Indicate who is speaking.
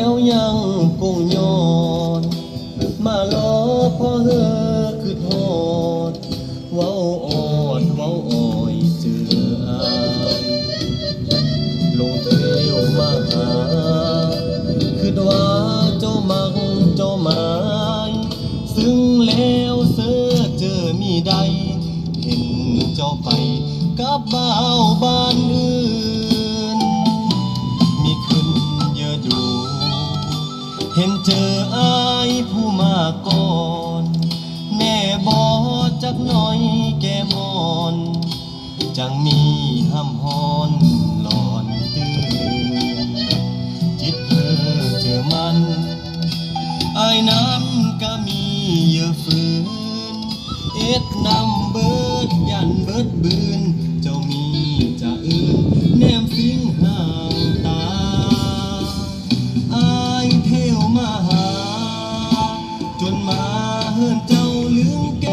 Speaker 1: แล้วยังคงย้อน มาล้อพ่อเฮอคือทอดเว้าออดเว้าอ้อยเจออายลงเทวมาหา คือว่าเจ้ามักเจ้าหมายซึ่งแล้วเสือเจอมีใด เห็นเจ้าไปกับบ่าวบ้า เห็นเจออายผู้มาก่อน แน่บอจักน่อยแกมอน จังมีห้ำฮอนหลอนตื่นจิตเธอเจอมันอายนั้นก็มีเยอะฝืน เอ็ดนำเบิดยันเบิดบืน canta.